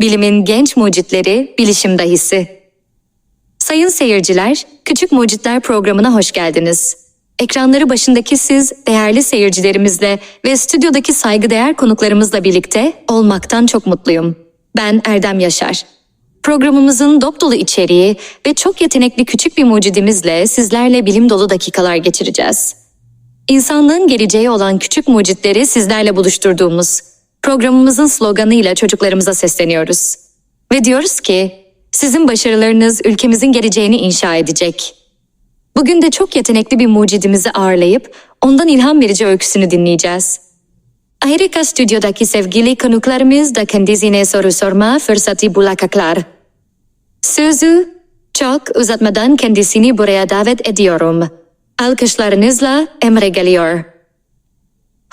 Bilimin genç mucitleri, bilişim dahisi. Sayın seyirciler, Küçük Mucitler programına hoş geldiniz. Ekranları başındaki siz, değerli seyircilerimizle ve stüdyodaki saygıdeğer konuklarımızla birlikte olmaktan çok mutluyum. Ben Erdem Yaşar. Programımızın dop dolu içeriği ve çok yetenekli küçük bir mucidimizle sizlerle bilim dolu dakikalar geçireceğiz. İnsanlığın geleceği olan küçük mucitleri sizlerle buluşturduğumuz programımızın sloganıyla çocuklarımıza sesleniyoruz. Ve diyoruz ki, sizin başarılarınız ülkemizin geleceğini inşa edecek. Bugün de çok yetenekli bir mucidimizi ağırlayıp ondan ilham verici öyküsünü dinleyeceğiz. Ayrıca stüdyodaki sevgili konuklarımız da kendisine soru sorma fırsatı bulacaklar. Sözü çok uzatmadan kendisini buraya davet ediyorum. Alkışlarınızla Emre geliyor.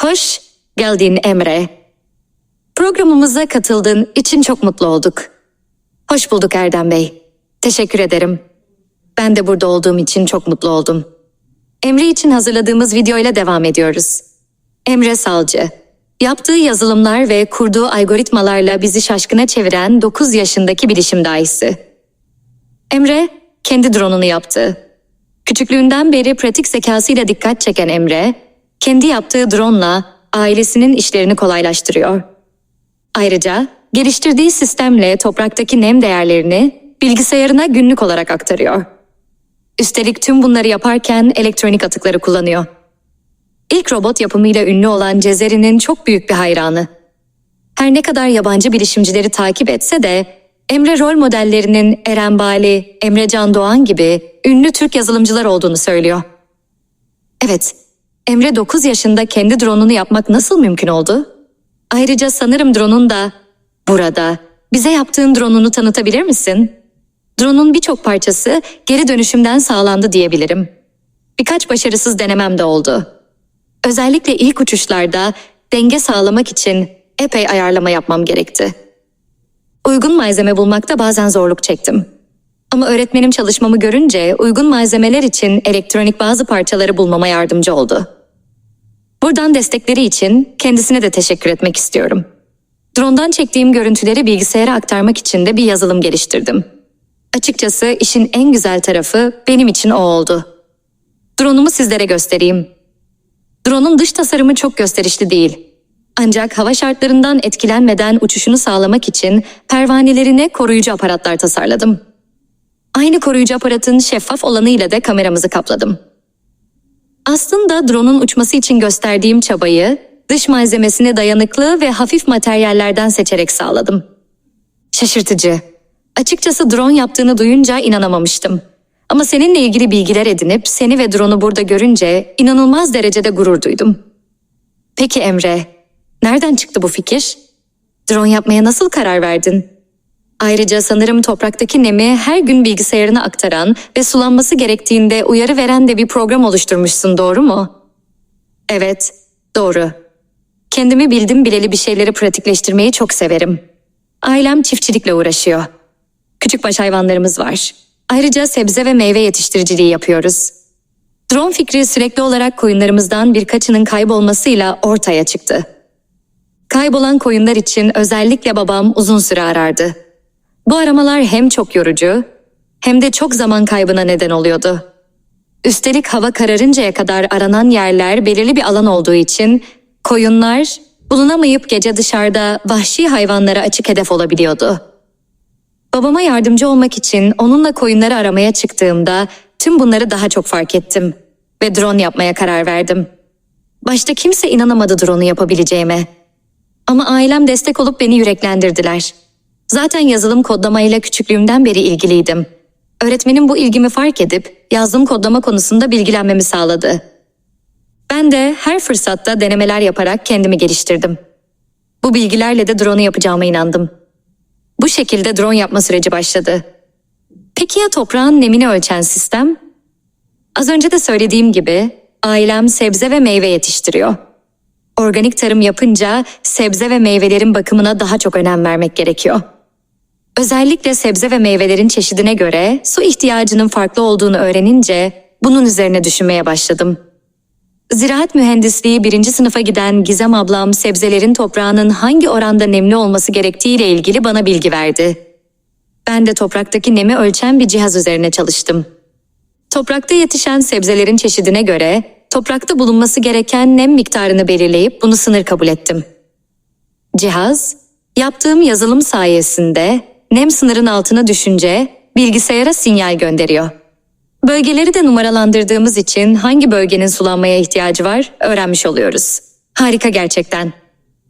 Hoş geldin Emre. Programımıza katıldığın için çok mutlu olduk. Hoş bulduk Erdem Bey. Teşekkür ederim. Ben de burada olduğum için çok mutlu oldum. Emre için hazırladığımız videoyla devam ediyoruz. Emre Salcı. Yaptığı yazılımlar ve kurduğu algoritmalarla bizi şaşkına çeviren 9 yaşındaki bilişim dahisi. Emre kendi drone'unu yaptı. Küçüklüğünden beri pratik zekasıyla dikkat çeken Emre, kendi yaptığı drone'la ailesinin işlerini kolaylaştırıyor. Ayrıca geliştirdiği sistemle topraktaki nem değerlerini bilgisayarına günlük olarak aktarıyor. Üstelik tüm bunları yaparken elektronik atıkları kullanıyor. İlk robot yapımıyla ünlü olan Cezeri'nin çok büyük bir hayranı. Her ne kadar yabancı bilişimcileri takip etse de Emre rol modellerinin Eren Bali, Emre Can Doğan gibi ünlü Türk yazılımcılar olduğunu söylüyor. Evet, Emre 9 yaşında kendi drone'unu yapmak nasıl mümkün oldu? Ayrıca sanırım drone'un da burada. Bize yaptığın drone'unu tanıtabilir misin? Drone'un birçok parçası geri dönüşümden sağlandı diyebilirim. Birkaç başarısız denemem de oldu. Özellikle ilk uçuşlarda denge sağlamak için epey ayarlama yapmam gerekti. Uygun malzeme bulmakta bazen zorluk çektim. Ama öğretmenim çalışmamı görünce uygun malzemeler için elektronik bazı parçaları bulmama yardımcı oldu. Buradan destekleri için kendisine de teşekkür etmek istiyorum. Drone'dan çektiğim görüntüleri bilgisayara aktarmak için de bir yazılım geliştirdim. Açıkçası işin en güzel tarafı benim için o oldu. Drone'umu sizlere göstereyim. Drone'un dış tasarımı çok gösterişli değil. Ancak hava şartlarından etkilenmeden uçuşunu sağlamak için pervanelerine koruyucu aparatlar tasarladım. Aynı koruyucu aparatın şeffaf olanıyla da kameramızı kapladım. Aslında drone'un uçması için gösterdiğim çabayı dış malzemesine dayanıklı ve hafif materyallerden seçerek sağladım. Şaşırtıcı. Açıkçası drone yaptığını duyunca inanamamıştım. Ama seninle ilgili bilgiler edinip seni ve drone'u burada görünce inanılmaz derecede gurur duydum. Peki Emre, nereden çıktı bu fikir? Drone yapmaya nasıl karar verdin? Ayrıca sanırım topraktaki nemi her gün bilgisayarına aktaran ve sulanması gerektiğinde uyarı veren de bir program oluşturmuşsun, doğru mu? Evet, doğru. Kendimi bildim bileli bir şeyleri pratikleştirmeyi çok severim. Ailem çiftçilikle uğraşıyor. Küçükbaş hayvanlarımız var. Ayrıca sebze ve meyve yetiştiriciliği yapıyoruz. Drone fikri sürekli olarak koyunlarımızdan birkaçının kaybolmasıyla ortaya çıktı. Kaybolan koyunlar için özellikle babam uzun süre arardı. Bu aramalar hem çok yorucu hem de çok zaman kaybına neden oluyordu. Üstelik hava kararıncaya kadar aranan yerler belirli bir alan olduğu için koyunlar bulunamayıp gece dışarıda vahşi hayvanlara açık hedef olabiliyordu. Babama yardımcı olmak için onunla koyunları aramaya çıktığımda tüm bunları daha çok fark ettim ve drone yapmaya karar verdim. Başta kimse inanamadı drone'u yapabileceğime. Ama ailem destek olup beni yüreklendirdiler. Zaten yazılım kodlamayla küçüklüğümden beri ilgiliydim. Öğretmenim bu ilgimi fark edip yazdığım kodlama konusunda bilgilenmemi sağladı. Ben de her fırsatta denemeler yaparak kendimi geliştirdim. Bu bilgilerle de drone'u yapacağıma inandım. Bu şekilde drone yapma süreci başladı. Peki ya toprağın nemini ölçen sistem? Az önce de söylediğim gibi ailem sebze ve meyve yetiştiriyor. Organik tarım yapınca sebze ve meyvelerin bakımına daha çok önem vermek gerekiyor. Özellikle sebze ve meyvelerin çeşidine göre su ihtiyacının farklı olduğunu öğrenince bunun üzerine düşünmeye başladım. Ziraat mühendisliği birinci sınıfa giden Gizem ablam sebzelerin toprağının hangi oranda nemli olması gerektiğiyle ilgili bana bilgi verdi. Ben de topraktaki nemi ölçen bir cihaz üzerine çalıştım. Toprakta yetişen sebzelerin çeşidine göre toprakta bulunması gereken nem miktarını belirleyip bunu sınır kabul ettim. Cihaz, yaptığım yazılım sayesinde nem sınırın altına düşünce bilgisayara sinyal gönderiyor. Bölgeleri de numaralandırdığımız için hangi bölgenin sulanmaya ihtiyacı var öğrenmiş oluyoruz. Harika gerçekten.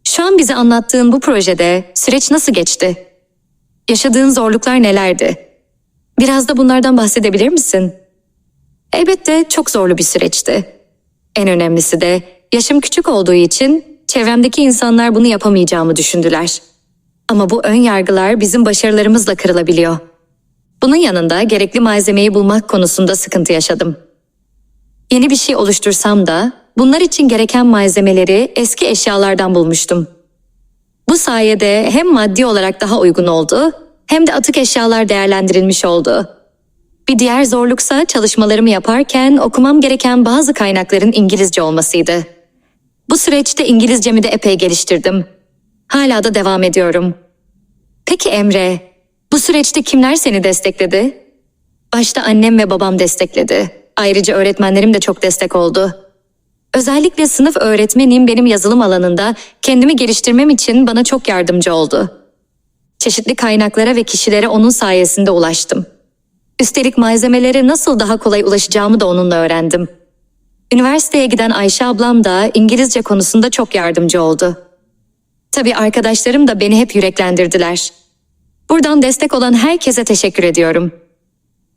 Şu an bize anlattığın bu projede süreç nasıl geçti? Yaşadığın zorluklar nelerdi? Biraz da bunlardan bahsedebilir misin? Elbette çok zorlu bir süreçti. En önemlisi de yaşım küçük olduğu için çevremdeki insanlar bunu yapamayacağımı düşündüler. Ama bu ön yargılar bizim başarılarımızla kırılabiliyor. Bunun yanında gerekli malzemeyi bulmak konusunda sıkıntı yaşadım. Yeni bir şey oluştursam da bunlar için gereken malzemeleri eski eşyalardan bulmuştum. Bu sayede hem maddi olarak daha uygun oldu hem de atık eşyalar değerlendirilmiş oldu. Bir diğer zorluksa çalışmalarımı yaparken okumam gereken bazı kaynakların İngilizce olmasıydı. Bu süreçte İngilizcemi de epey geliştirdim. Hala da devam ediyorum. Peki Emre, bu süreçte kimler seni destekledi? Başta annem ve babam destekledi. Ayrıca öğretmenlerim de çok destek oldu. Özellikle sınıf öğretmenim benim yazılım alanında kendimi geliştirmem için bana çok yardımcı oldu. Çeşitli kaynaklara ve kişilere onun sayesinde ulaştım. Üstelik malzemelere nasıl daha kolay ulaşacağımı da onunla öğrendim. Üniversiteye giden Ayşe ablam da İngilizce konusunda çok yardımcı oldu. Tabii arkadaşlarım da beni hep yüreklendirdiler. Buradan destek olan herkese teşekkür ediyorum.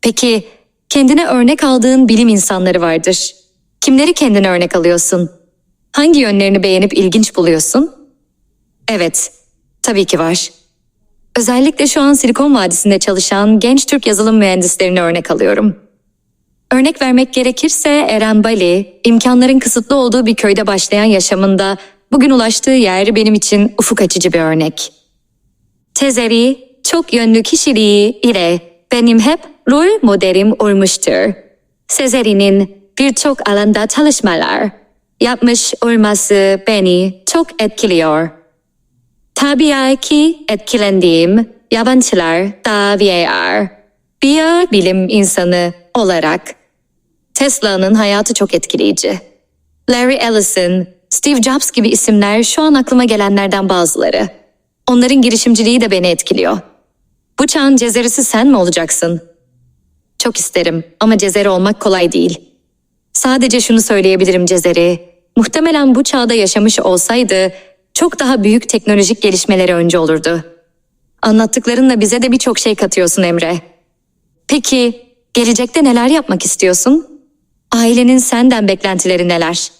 Peki kendine örnek aldığın bilim insanları vardır. Kimleri kendine örnek alıyorsun? Hangi yönlerini beğenip ilginç buluyorsun? Evet, tabii ki var. Özellikle şu an Silikon Vadisi'nde çalışan genç Türk yazılım mühendislerini örnek alıyorum. Örnek vermek gerekirse Eren Bali, imkanların kısıtlı olduğu bir köyde başlayan yaşamında bugün ulaştığı yer benim için ufuk açıcı bir örnek. Tezeri, çok yönlü kişiliği ile benim hep rol modelim olmuştur. Sezeri'nin birçok alanda çalışmalar yapmış olması beni çok etkiliyor. Tabii ki etkilendiğim yabancılar da var. Bir bilim insanı olarak Tesla'nın hayatı çok etkileyici. Larry Ellison, Steve Jobs gibi isimler şu an aklıma gelenlerden bazıları. Onların girişimciliği de beni etkiliyor. Bu çağın cezerisi sen mi olacaksın? Çok isterim ama cezeri olmak kolay değil. Sadece şunu söyleyebilirim Cezeri. Muhtemelen bu çağda yaşamış olsaydı çok daha büyük teknolojik gelişmeleri önce olurdu. Anlattıklarınla bize de birçok şey katıyorsun Emre. Peki gelecekte neler yapmak istiyorsun? Ailenin senden beklentileri neler?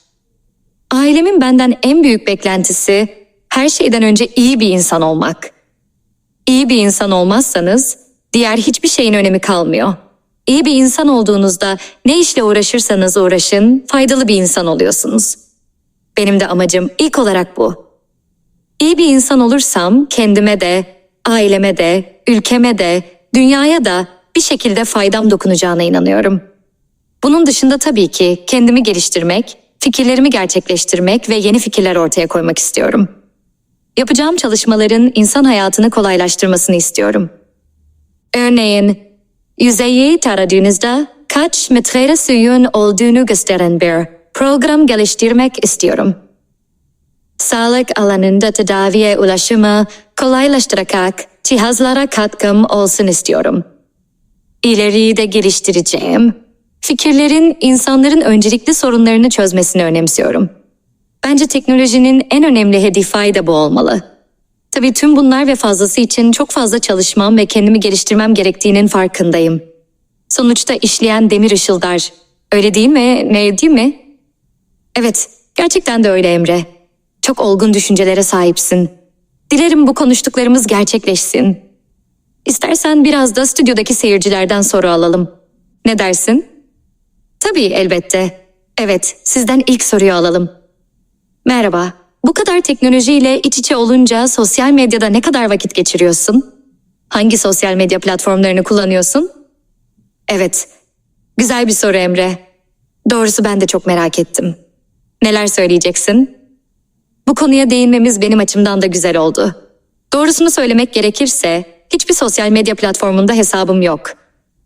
Ailemin benden en büyük beklentisi her şeyden önce iyi bir insan olmak. İyi bir insan olmazsanız diğer hiçbir şeyin önemi kalmıyor. İyi bir insan olduğunuzda ne işle uğraşırsanız uğraşın faydalı bir insan oluyorsunuz. Benim de amacım ilk olarak bu. İyi bir insan olursam kendime de, aileme de, ülkeme de, dünyaya da bir şekilde faydam dokunacağına inanıyorum. Bunun dışında tabii ki kendimi geliştirmek, fikirlerimi gerçekleştirmek ve yeni fikirler ortaya koymak istiyorum. Yapacağım çalışmaların insan hayatını kolaylaştırmasını istiyorum. Örneğin, yüzeyi taradığınızda kaç metre suyun olduğunu gösteren bir program geliştirmek istiyorum. Sağlık alanında tedaviye ulaşımı kolaylaştırarak cihazlara katkım olsun istiyorum. İleriyi de geliştireceğim. Fikirlerin insanların öncelikli sorunlarını çözmesini önemsiyorum. Bence teknolojinin en önemli hedefi de bu olmalı. Tabii tüm bunlar ve fazlası için çok fazla çalışmam ve kendimi geliştirmem gerektiğinin farkındayım. Sonuçta işleyen demir ışıldar. Öyle değil mi? Ne değil mi? Evet, gerçekten de öyle Emre. Çok olgun düşüncelere sahipsin. Dilerim bu konuştuklarımız gerçekleşsin. İstersen biraz da stüdyodaki seyircilerden soru alalım. Ne dersin? Tabii elbette. Evet, sizden ilk soruyu alalım. Merhaba. Bu kadar teknolojiyle iç içe olunca sosyal medyada ne kadar vakit geçiriyorsun? Hangi sosyal medya platformlarını kullanıyorsun? Evet. Güzel bir soru Emre. Doğrusu ben de çok merak ettim. Neler söyleyeceksin? Bu konuya değinmemiz benim açımdan da güzel oldu. Doğrusunu söylemek gerekirse hiçbir sosyal medya platformunda hesabım yok.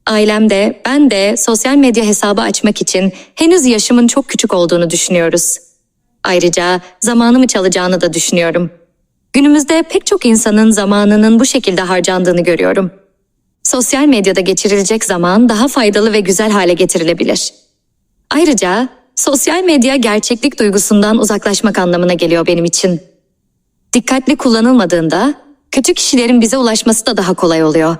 Ailem de ben de sosyal medya hesabı açmak için henüz yaşımın çok küçük olduğunu düşünüyoruz. Ayrıca zamanımı çalacağını da düşünüyorum. Günümüzde pek çok insanın zamanının bu şekilde harcandığını görüyorum. Sosyal medyada geçirilecek zaman daha faydalı ve güzel hale getirilebilir. Ayrıca sosyal medya gerçeklik duygusundan uzaklaşmak anlamına geliyor benim için. Dikkatli kullanılmadığında kötü kişilerin bize ulaşması da daha kolay oluyor.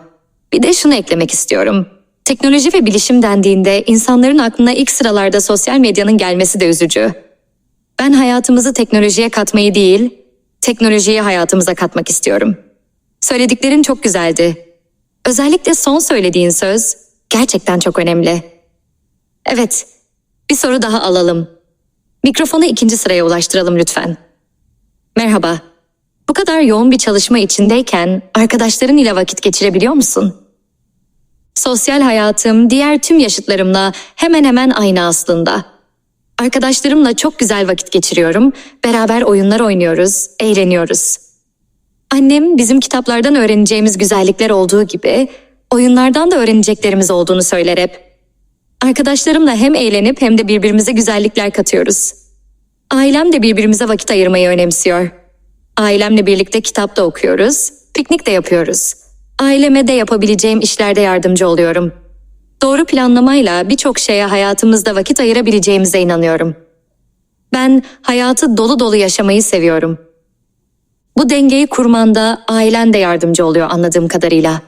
Bir de şunu eklemek istiyorum. Teknoloji ve bilişim dendiğinde insanların aklına ilk sıralarda sosyal medyanın gelmesi de üzücü. Ben hayatımızı teknolojiye katmayı değil, teknolojiyi hayatımıza katmak istiyorum. Söylediklerin çok güzeldi. Özellikle son söylediğin söz gerçekten çok önemli. Evet, bir soru daha alalım. Mikrofonu ikinci sıraya ulaştıralım lütfen. Merhaba. Bu kadar yoğun bir çalışma içindeyken arkadaşların ile vakit geçirebiliyor musun? Sosyal hayatım diğer tüm yaşıtlarımla hemen hemen aynı aslında. Arkadaşlarımla çok güzel vakit geçiriyorum, beraber oyunlar oynuyoruz, eğleniyoruz. Annem bizim kitaplardan öğreneceğimiz güzellikler olduğu gibi oyunlardan da öğreneceklerimiz olduğunu söyler hep. Arkadaşlarımla hem eğlenip hem de birbirimize güzellikler katıyoruz. Ailem de birbirimize vakit ayırmayı önemsiyor. Ailemle birlikte kitap da okuyoruz, piknik de yapıyoruz. Aileme de yapabileceğim işlerde yardımcı oluyorum. Doğru planlamayla birçok şeye hayatımızda vakit ayırabileceğimize inanıyorum. Ben hayatı dolu dolu yaşamayı seviyorum. Bu dengeyi kurmanda ailen de yardımcı oluyor anladığım kadarıyla.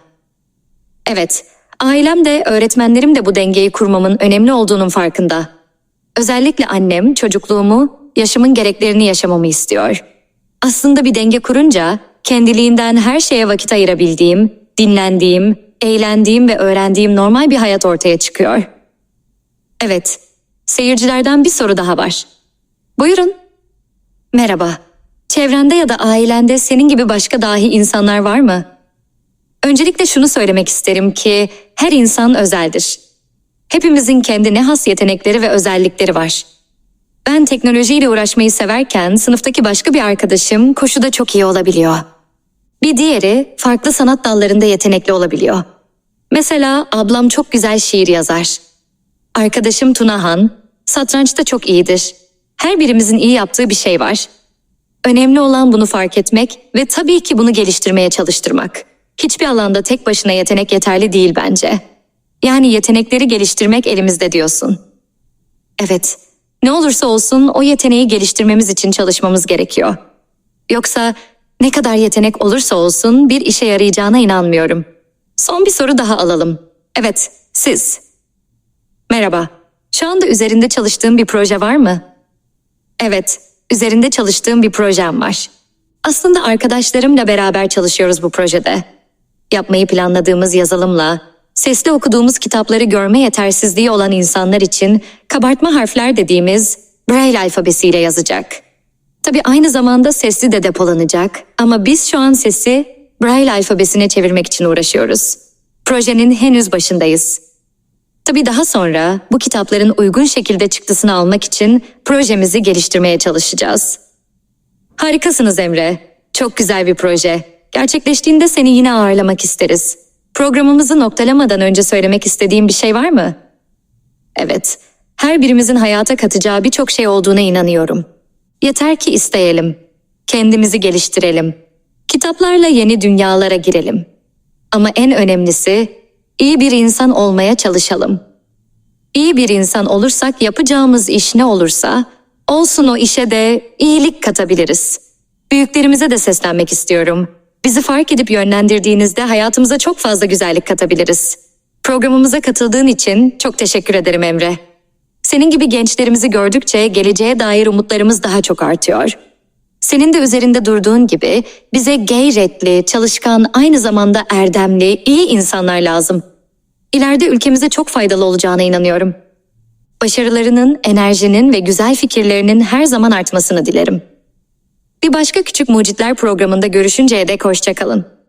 Evet, ailem de öğretmenlerim de bu dengeyi kurmamın önemli olduğunun farkında. Özellikle annem çocukluğumu, yaşamın gereklerini yaşamamı istiyor. Aslında bir denge kurunca kendiliğinden her şeye vakit ayırabildiğim, dinlendiğim, eğlendiğim ve öğrendiğim normal bir hayat ortaya çıkıyor. Evet, seyircilerden bir soru daha var. Buyurun. Merhaba. Çevrende ya da ailende senin gibi başka dahi insanlar var mı? Öncelikle şunu söylemek isterim ki her insan özeldir. Hepimizin kendine has yetenekleri ve özellikleri var. Ben teknolojiyle uğraşmayı severken sınıftaki başka bir arkadaşım koşuda çok iyi olabiliyor. Bir diğeri farklı sanat dallarında yetenekli olabiliyor. Mesela ablam çok güzel şiir yazar. Arkadaşım Tunahan satrançta çok iyidir. Her birimizin iyi yaptığı bir şey var. Önemli olan bunu fark etmek ve tabii ki bunu geliştirmeye çalıştırmak. Hiçbir alanda tek başına yetenek yeterli değil bence. Yani yetenekleri geliştirmek elimizde diyorsun. Evet, ne olursa olsun o yeteneği geliştirmemiz için çalışmamız gerekiyor. Yoksa ne kadar yetenek olursa olsun bir işe yarayacağına inanmıyorum. Son bir soru daha alalım. Evet, siz. Merhaba. Şu anda üzerinde çalıştığım bir proje var mı? Evet, üzerinde çalıştığım bir projem var. Aslında arkadaşlarımla beraber çalışıyoruz bu projede. Yapmayı planladığımız yazılımla, sesli okuduğumuz kitapları görme yetersizliği olan insanlar için kabartma harfler dediğimiz Braille alfabesiyle yazacak. Tabii aynı zamanda sesli de depolanacak ama biz şu an sesi Braille alfabesine çevirmek için uğraşıyoruz. Projenin henüz başındayız. Tabii daha sonra bu kitapların uygun şekilde çıktısını almak için projemizi geliştirmeye çalışacağız. Harikasınız Emre. Çok güzel bir proje. Gerçekleştiğinde seni yine ağırlamak isteriz. Programımızı noktalamadan önce söylemek istediğim bir şey var mı? Evet, her birimizin hayata katacağı birçok şey olduğuna inanıyorum. Yeter ki isteyelim. Kendimizi geliştirelim. Kitaplarla yeni dünyalara girelim. Ama en önemlisi iyi bir insan olmaya çalışalım. İyi bir insan olursak yapacağımız iş ne olursa olsun o işe de iyilik katabiliriz. Büyüklerimize de seslenmek istiyorum. Bizi fark edip yönlendirdiğinizde hayatımıza çok fazla güzellik katabiliriz. Programımıza katıldığın için çok teşekkür ederim Emre. Senin gibi gençlerimizi gördükçe geleceğe dair umutlarımız daha çok artıyor. Senin de üzerinde durduğun gibi bize gayretli, çalışkan, aynı zamanda erdemli, iyi insanlar lazım. İleride ülkemize çok faydalı olacağına inanıyorum. Başarılarının, enerjinin ve güzel fikirlerinin her zaman artmasını dilerim. Bir başka Küçük Mucitler programında görüşünceye dek hoşçakalın.